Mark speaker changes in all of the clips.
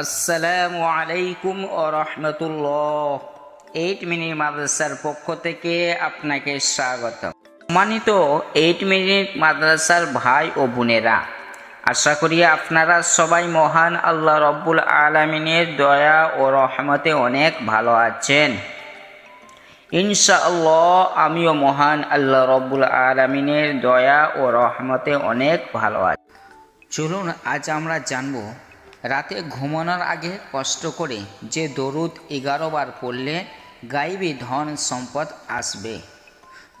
Speaker 1: আসসালামু আলাইকুম ও রহমতুল্লাহ। Eight minute মাদ্রাসার পক্ষ থেকে আপনাকে স্বাগত সম্মানিত এইট মিনিট মাদ্রাসার ভাই ও বোনেরা, আশা করি আপনারা সবাই মহান আল্লাহ রব্বুল আলমিনের দয়া ও রহমতে অনেক ভালো আছেন। ইনশাআল্লাহ আমিও মহান আল্লাহ রব্বুল আলমিনের দয়া ও রহমতে অনেক ভালো আছি। চলুন আজ আমরা জানব রাতে ঘুমানোর আগে কষ্ট করে যে দরুদ এগারো বার পড়লে গাইবি ধন সম্পদ আসবে।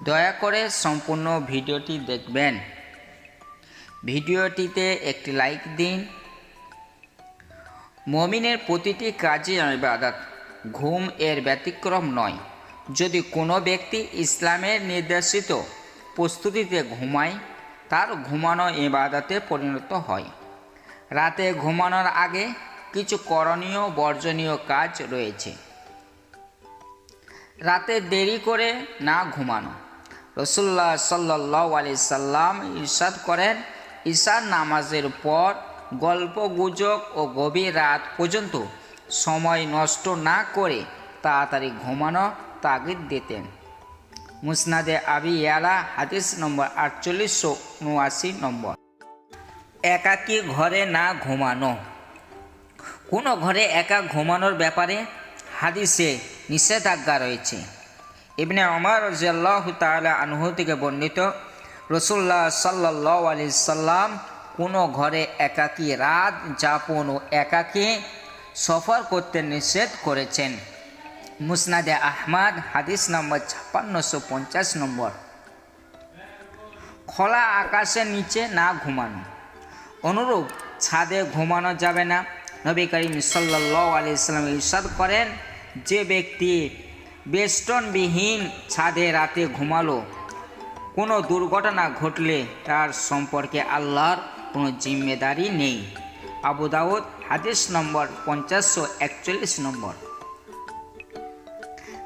Speaker 1: দয়া করে সম্পূর্ণ ভিডিওটি দেখবেন। ভিডিওটিতে একটি লাইক দিন। মমিনের প্রতিটি কাজে ইবাদত ঘুম এর ব্যতিক্রম নয়। যদি কোনো ব্যক্তি ইসলামের নির্দেশিত প্রস্তুতিতে ঘুমায়, তার ঘুমানো ইবাদতে পরিণত হয়। রাতে ঘুমানোর আগে কিছু করণীয়, বর্জনীয় কাজ রয়েছে। রাতে দেরি করে না ঘুমানো। রসুল্লাহ সাল্লাহ আলি সাল্লাম ইরশাদ করেন, ঈশার নামাজের পর গল্প গুজব ও গভীর রাত পর্যন্ত সময় নষ্ট না করে তাড়াতাড়ি ঘুমানো তাগিদ দিতেন। মুসনাদে আবি ইয়ালা, হাদিস নম্বর আটচল্লিশশো উনআশি নম্বর। একাকী ঘরে না ঘুমানো। কোনো ঘরে একা ঘুমানোর ব্যাপারে হাদিসে নিষেধাজ্ঞা রয়েছে। ইবনে অমর রাজিয়াল্লাহ তাআলা আনহু থেকে বর্ণিত রসুল্লাহ সাল্লাহ আলি সাল্লাম কোনো ঘরে একাকী রাত যাপন ও একাকী সফর করতে নিষেধ করেছেন। মুসনাদে আহমাদ, হাদিস নম্বর ছাপ্পান্নশো পঞ্চাশ নম্বর। খোলা আকাশের নিচে না ঘুমানো। অনুরূপ, ছাদে ঘুমানো যাবে না। নবী করিম সাল্লাহ আলি সাল্লাম ইরশাদ করেন, যে ব্যক্তি বেষ্টনবিহীন ছাদে রাতে ঘুমালো, কোনো দুর্ঘটনা ঘটলে তার সম্পর্কে আল্লাহর কোনো জিম্মেদারি নেই। আবু দাউদ, হাদিস নম্বর পঞ্চাশশো একচল্লিশ নম্বর।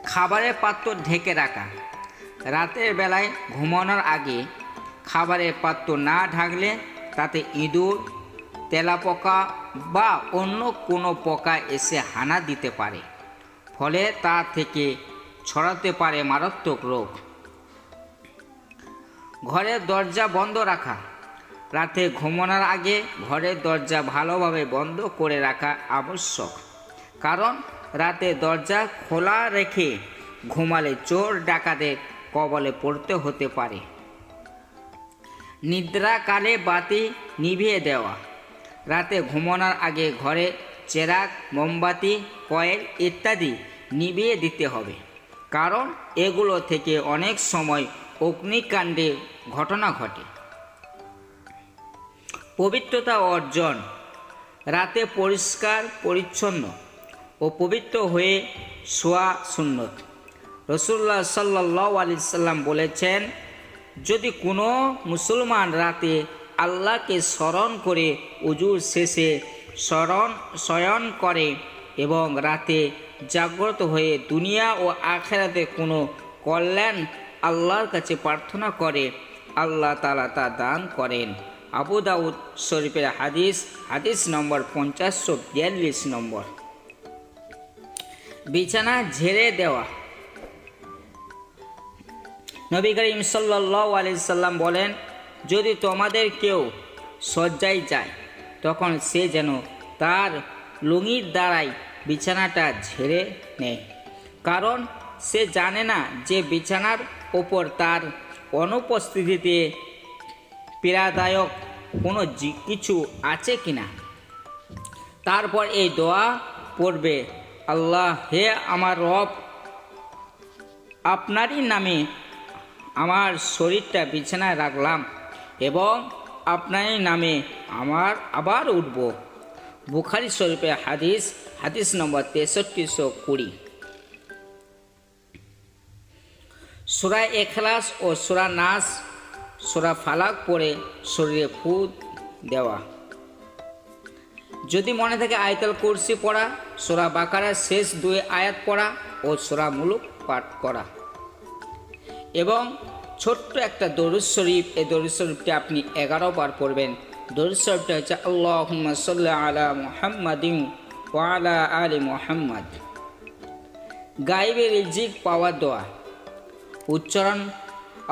Speaker 1: খাবারের পাত্র ঢেকে রাখা। রাতের বেলায় ঘুমানোর আগে খাবারের পাত্র না ঢাকলে তাতে ইঁদুর, তেলাপোকা বা অন্য কোনো পোকা এসে হানা দিতে পারে। ফলে তা থেকে ছড়াতে পারে মারাত্মক রোগ। ঘরের দরজা বন্ধ রাখা। রাতে ঘুমানোর আগে ঘরের দরজা ভালোভাবে বন্ধ করে রাখা আবশ্যক। কারণ রাতে দরজা খোলা রেখে ঘুমালে চোর ডাকাতের কবলে পড়তে হতে পারে। নিদ্রাকালে বাতি নিভিয়ে দেওয়া। রাতে ঘুমানোর আগে ঘরে চেরাগ, মোমবাতি, কয়েল ইত্যাদি নিভিয়ে দিতে হবে। কারণ এগুলো থেকে অনেক সময় অগ্নিকাণ্ডে ঘটনা ঘটে। পবিত্রতা অর্জন। রাতে পরিষ্কার, পরিচ্ছন্ন ও পবিত্র হয়ে শোয়া সুন্নত। রসুল্লাহ সাল্লাহ আলি সাল্লাম বলেছেন যদি কোনো মুসলমান রাতে আল্লাহকে স্মরণ করে উজুর শেষে স্মরণ, শয়ন করে এবং রাতে জাগ্রত হয়ে দুনিয়া ও আখেরাতে কোনো কল্যাণ আল্লাহর কাছে প্রার্থনা করে, আল্লাহ তালা তা দান করেন। আবু দাউদ শরীফের হাদিস হাদিস নম্বর পঞ্চাশশো বিয়াল্লিশ নম্বর। বিছানা ঝেড়ে দেওয়া। নবী করিম সাল্লাহ আলি সাল্লাম বলেন, যদি তোমাদের কেউ শয্যায় যায়, তখন সে যেন তার লুঙির দ্বারাই বিছানাটা ঝেড়ে নেয়। কারণ সে জানে না যে বিছানার ওপর তার অনুপস্থিতিতে পীড়াদায়ক কোনো কিছু আছে কি না তারপর এই দোয়া পড়বে, আল্লাহ, হে আমার রব, আপনারই নামে আমার শরীরটা বিছানায় রাখলাম এবং আপনার নামে আমার আবার উঠব। বুখারি শরীফে হাদিস হাদিস নম্বর তেষট্টিশো কুড়ি। সুরা এখলাস ও সুরা নাস, সুরা ফালাক পরে শরীরে ফু দেওয়া। যদি মনে থাকে আয়তাল কুরসি পড়া, সোরা বাকারার শেষ দুই আয়াত পড়া ও সোরা মুলুক পাঠ করা। এবং ছোট্ট একটা দরুদ শরীফ, এই দরুদ শরীফটি আপনি এগারো বার পড়বেন। দরুদ শরীফটা হচ্ছে আল্লাহ সাল্লাহ আলা মুহাম্মাদিন ওয়ালা আলী মোহাম্মদ। গাইবের রিজিক পাওয়া দোয়া। উচ্চারণ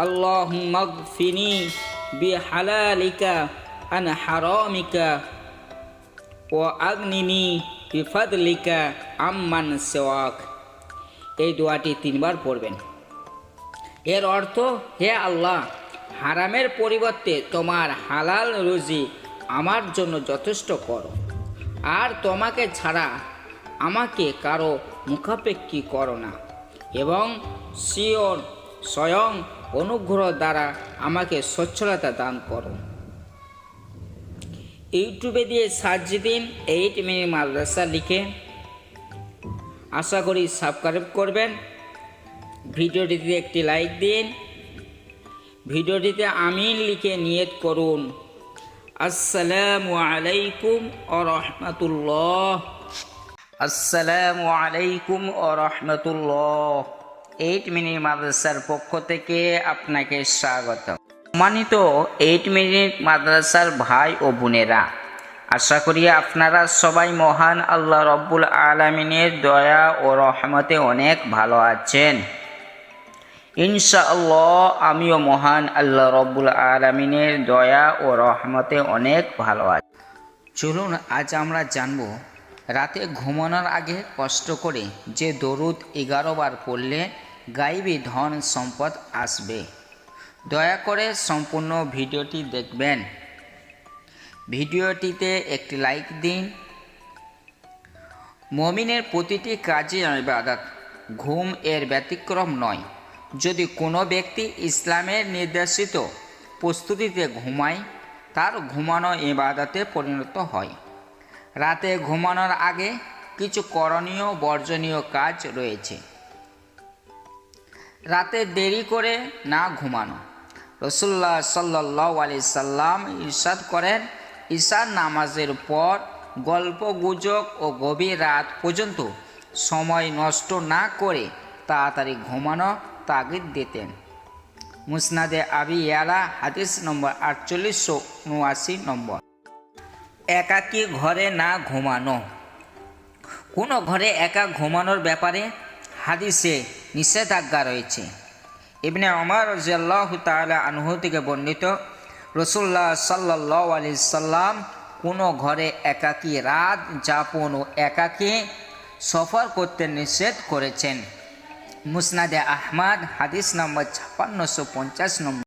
Speaker 1: আল্লাহ মগফিনি বি হালালিকা আন হারামিকা ও আগ্নিনি বিফাদলিকা আম্মান সেওয়াক। এই দোয়াটি তিনবার পড়বেন। এর অর্থ, হে আল্লাহ, হারামের পরিবর্তে তোমার হালাল রুজি আমার জন্য যথেষ্ট করো। আর তোমাকে ছাড়া আমাকে কারও মুখাপেক্ষি করো না। এবং সিওর স্বয়ং অনুগ্রহ দ্বারা আমাকে সচ্ছলতা দান করো। ইউটিউবে দিয়ে সার্চ দিন, এইট মিনিট মাদ্রাসা লিখে। আশা করি সাবস্ক্রাইব করবেন। ভিডিওটিতে একটি লাইক দিন। ভিডিওটিতে আমিন লিখে নিয়ত করুন। আসসালামু আলাইকুম ও রহমতুল্লাহ। আসসালামু আলাইকুম ও রহমতুল্লাহ। এইট মিনিট মাদ্রাসার পক্ষ থেকে আপনাকে স্বাগত সম্মানিত এইট মিনিট মাদ্রাসার ভাই ও বোনেরা, আশা করি আপনারা সবাই মহান আল্লাহ রব্বুল আলমিনের দয়া ও রহমতে অনেক ভালো আছেন। ইনশাআল্লাহ আমিও মহান আল্লাহ রব্বুল আলমিনের দয়া ও রহমতে অনেক ভালো আছি। চলুন আজ আমরা জানব, রাতে ঘুমানোর আগে কষ্ট করে যে দরুদ এগারো বার পড়লে গাইবি ধন সম্পদ আসবে। দয়া করে সম্পূর্ণ ভিডিওটি দেখবেন। ভিডিওটিতে একটি লাইক দিন। মমিনের প্রতিটি কাজে ইবাদত ঘুম এর ব্যতিক্রম নয়। যদি কোনো ব্যক্তি ইসলামের নির্দেশিত প্রস্তুতিতে ঘুমায়, তার ঘুমানো ইবাদতে পরিণত হয়। রাতে ঘুমানোর আগে কিছু করণীয় বর্জনীয় কাজ রয়েছে। রাতে দেরি করে না ঘুমানো। রসুল্লাহ সাল্লাহ আলি সাল্লাম ইরশাদ করেন ঈশার নামাজের পর গল্প গুজব ও গভীর রাত পর্যন্ত সময় নষ্ট না করে তাড়াতাড়ি ঘুমানো তাগিদ দিতেন। মুসনাদে আবি ইয়ালা, হাদিস নম্বর আটচল্লিশশো উনআশি নম্বর। একাকী ঘরে না ঘুমানো? কোনো ঘরে একা ঘুমানোর ব্যাপারে হাদিসে নিষেধাজ্ঞা রয়েছে। ইবনে অমর রাজিয়াল্লাহ তাআলা আনহু থেকে বর্ণিত রসুল্লাহ সাল্লাহ আলি সাল্লাম কোনো ঘরে একাকী রাত যাপন ও একাকী সফর করতে নিষেধ করেছেন। মুসনাদে আহমাদ হাদিস নম্বর ছাপ্পান্নশো পঞ্চাশ নম্বর।